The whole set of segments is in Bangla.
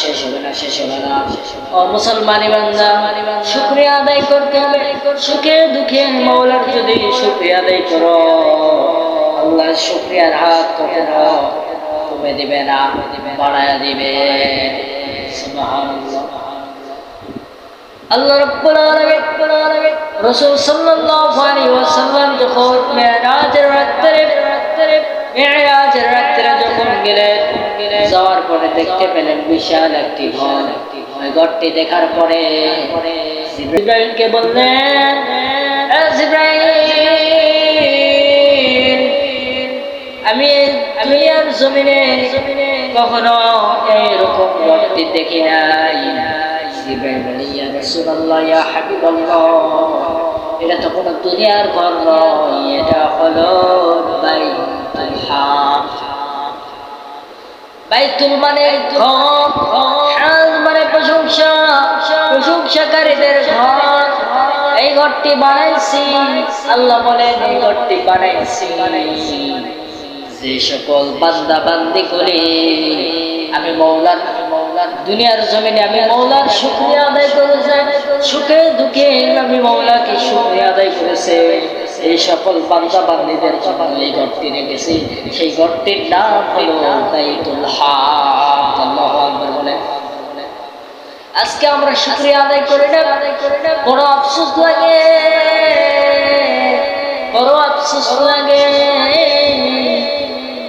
শেষ হবে না, শেষ হবে না। ও মুসলমানি বান্দা, শুক্রিয়া আদায় করতে হবে। সুখে দুঃখে মৌলার যদি শুক্রিয়া আদায় করো আল্লাহ শুক্রিয়ার হাত কখনো কমে দিবে না, বাড়ায় দিবে। আল্লাহ রাব্বুল আলামিন, রাসূল সাল্লাল্লাহু আলাইহি ওয়াসাল্লাম যখন মেরাজের রাত্রে মেরাজের পরে দেখতে পেলেন বিশাল একটি ঘর। ওই ঘরটি দেখার পরে জিব্রাইলকে বললেন, "এ জিব্রাইল, আমি দুনিয়ার জমিনে কখনো এরকম ঘরটি দেখি নাই। এটা তো কোনো দুনিয়ার ঘর নয়, এটা হলো বাইতুল হাম বাইতুল মানে হাম মানে প্রশংসা, প্রশংসাকারীদের ঘর। এই ঘরটি বানাইছি, আল্লাহ বলেন, এই ঘরটি বানাইছি। যে সকল বান্দা বান্দি করে আমি মৌলার মৌলার, দুনিয়ার জমিনে আমি মৌলার শুক্রিয়া আদায় করেছে। সুখে দুঃখে আমি মৌলাকে শুক্রিয়া আদায় করেছে। এই সকল বান্দা বান্দিদের জন্য এই ঘরটি রেখেছি। সেই ঘরটির নাম হলো বাইতুল আকবার বলেন। আজকে আমরা শুক্রিয়া আদায় করি না। বড় আফসোস লাগে। বড় আফসোস লাগে।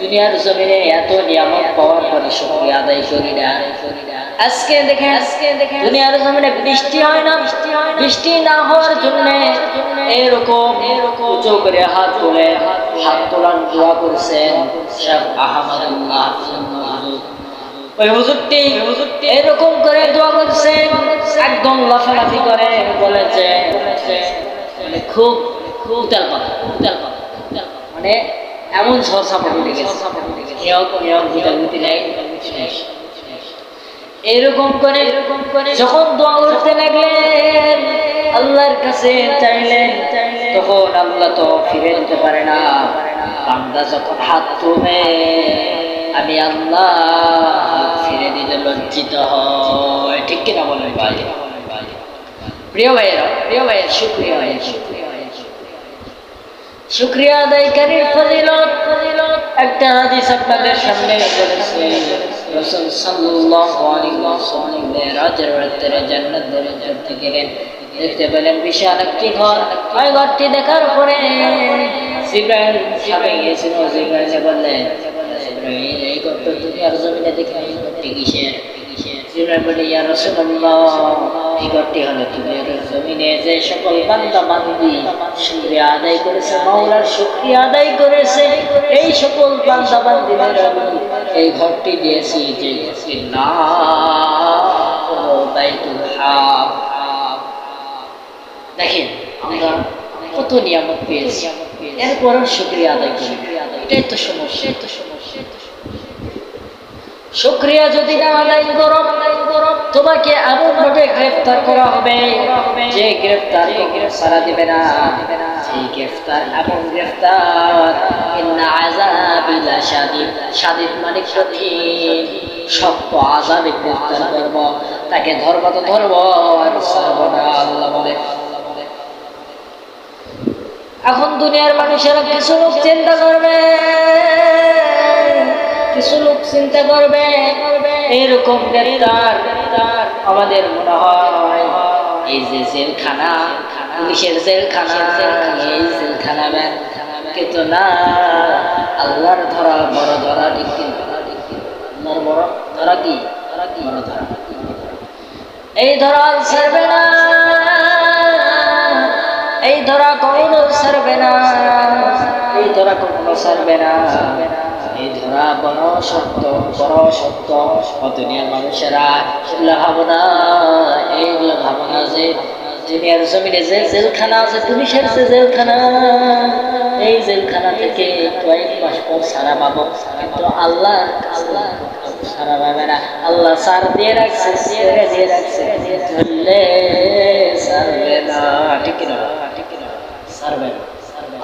দুনিয়ার জমিনে এত নিয়ামত পাওয়ার পরে শুক্রিয়া আদায় করি না। আজকে দেখেন আজকে দেখেন। দুনিয়ার জমিনে বৃষ্টি হয় না বৃষ্টি হয় বৃষ্টি না হওয়ার জন্য এরকম এরকম উঁচু করে হাত তুলে হাত তোলার দোয়া করছেন শেখ আহমদুল্লাহ। ওই হুজুরটি এরকম করে দোয়া করছে একদম লাফালাফি করে বলেছে মানে খুব খুব উতাল কথা। মানে এমন ঝরসা পড়ে গেছে। এরকম এরকম গুতাল গুতি নেই। এরকম করে এরকম করে যখন দোয়া করতে লাগলেন, আল্লাহর কাছে চাইলেন, তখন আল্লাহ তো ফিরে দিতে পারে না। বান্দা যখন হাত তুলে আমি আল্লাহ ফিরে দিতে লজ্জিত হয়। ঠিক কিনা বলেন ভাই? প্রিয় ভাইয়েরা, প্রিয় ভাইয়ের শুক্রিয়া ভাইয়ের ভাইয়ের শুক্রিয়া আদায়কারীর ফজিলত ফজিলত একটা হাদিস আপনাদের সামনে বলেছে রাসূল সাল্লাল্লাহু আলাইহি ওয়াসাল্লাম মেরাজের রাতে জান্নাত দরজা থেকে গেলেন। দেখতে পেলেন বিশাল একটি ঘর। ওই ঘরটি দেখার পরে জিব্রাইল সামনে গিয়েছিল। জিব্রাইল বললেন এই ঘরটা দুনিয়ার জমিনে দেখে এই ঘরটি কিসের? জিব্রাইল বলে ইয়া রাসূলুল্লাহ এই হলো শুকরিয়া আদায় আদায় করেছে, এই সকল এই ঘরটি দিয়েছি যে দেখেন, আমরা কত নিয়ামত পেয়েছি এরপরও শুক্রিয়া আদায় করি এটাই তো সমস্যা তো সমস্যা। শুক্রিয়া যদি না আদায় করো তোমাকে এমন ভাবে গ্রেফতার করা হবে যে গ্রেফতার সারা দিবে না। মানে তাকে ধর্ম তো ধর্ম এখন দুনিয়ার মানুষেরা কিছু লোক চিন্তা করবে। কিছু লোক চিন্তা করবে। এরকম গ্রেফতার আমাদের মনে হয়। এই যে জেলখানা, পুলিশের জেলখানা, এই জেলখানা ব্যান কিন্তু না? আল্লাহর ধরা, বড় ধরা, ঠিক কি? আল্লাহর বড় ধরা কি? বড় ধরা। এই ধরা ছাড়বে না। এই ধরা কখনো ছাড়বে না। এই ধরা কখনো ছাড়বে না। ধরা বড় সত্য বড় সত্য। দুনিয়ার মানুষেরা এগুলো ভাবনা এইগুলো ভাবনা যে দুনিয়ার জমিনে যে জেলখানা আছে, পুলিশের যে জেলখানা, এই জেলখানা থেকে কয়েক মাস পর সারা পাবো। কিন্তু আল্লাহ আল্লাহ সারা পাবে না। আল্লাহ সার দিয়ে রাখছে দিয়ে রাখছে। ধরলে সারবে না। ঠিক না সারবে না।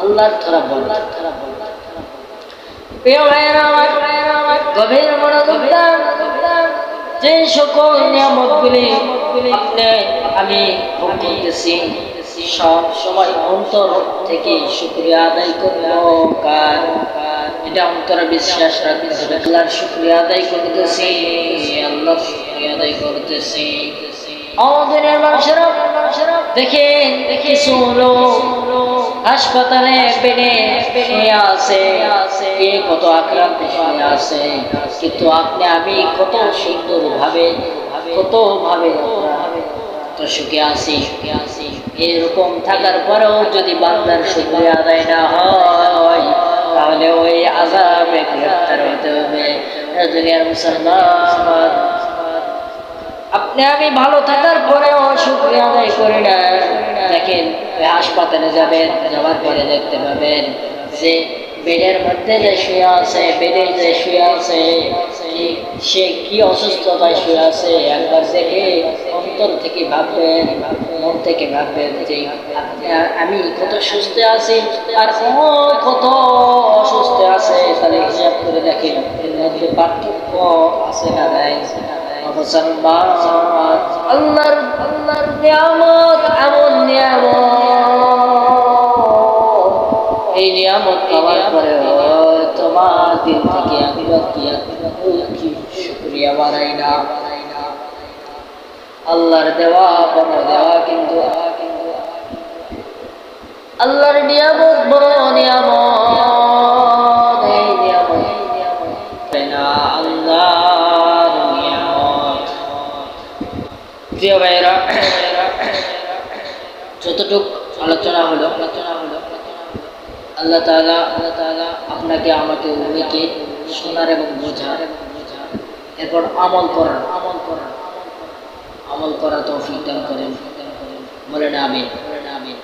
আল্লাহর ধরা বল ধরা বল যে সকল নিয়ামতগুলি আপনি, আমি ভোগ সব সময় অন্তর থেকে শুক্রিয়া আদায় করব। কার? এটা অন্তরে বিশ্বাস রাখতে হবে। শুক্রিয়া আদায় করতেছি আল্লাহ শুক্রিয়া আদায় করতেছি। আমাদের মানুষেরা দেখেন, কিছু লোক হাসপাতালে বেডে শুয়ে আছে। কে কত আক্রান্ত শুয়ে আছে। কিন্তু আপনি, আমি কত সুন্দর ভাবে কত ভাবে তো সুখে সুখে আসি এরকম থাকার পরেও যদি বান্দার শুক্রিয়া আদায় না হয়, তাহলে ওই আজাবে গ্রেফতার হতে হবে। দুনিয়ার মুসলমান, আপনি, আমি ভালো থাকার পরেও শুক্রিয়া আদায় করি না দেখেন ওই হাসপাতালে যাবেন, যাওয়ার পরে দেখতে পাবেন যে বেডের মধ্যে যে শুয়ে আছে বেডে যে শুয়ে আছে সে কি অসুস্থতায় শুয়ে আছে, একবার দেখে অন্তর থেকে ভাববেন, মন থেকে ভাববেন যে আমি কত সুস্থ আছি, আর কত অসুস্থ আছে, তাহলে হিসাব করে দেখেন এর মধ্যে পার্থক্য আছে না নাই? মুসলমান আল্লাহর আল্লাহর নিয়ামত, এমন নিয়ামত। এই নিয়ামত পাওয়ার পরে তোমার দিল থেকে একবার কি শুক্রিয়া দেওয়া কিন্তু আল্লাহর নিয়ামত বড় নিয়ামত আলোচনা হলো, আল্লাহ তালা আল্লাহ তালা আপনাকে আমাকে উনিকে শোনার এবং বোঝার, এরপর আমল করার আমল করার আমল করা তৌফিক দান করেন। বলেন আমিন বলেন আমিন।